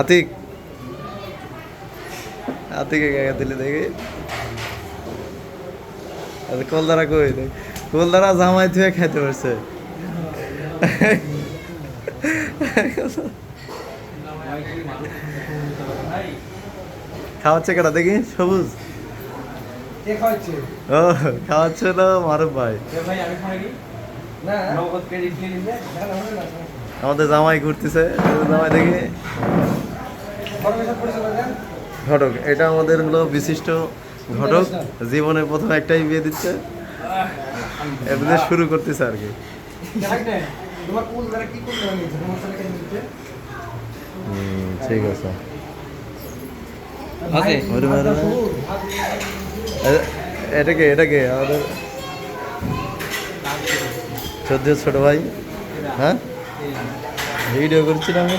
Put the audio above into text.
আতিক। আতিকে কে দিলে দেখি। কলদারা কই কলদারা জামাই থুয়ে খেতে পারছে। খাওয়াচ্ছে কেটা দেখি? সবুজ। খাওয়াচ্ছে? ও খাওয়াচ্ছে তো মারুফ ভাই। না? না। না না আমাদের জামাই ঘুরতেছে। জামাই দেখি। ঘটক এটা আমাদের হলো বিশিষ্ট ঘটক জীবনে প্রথম একটাই বিয়ে দিচ্ছে। এমনি শুরু করতেছে আর কি। ঠিক আছে। এটাকে এটাকে আমাদের সদ্য ছোট ভাই হ্যাঁ? ভিডিও করছিলাম। আমি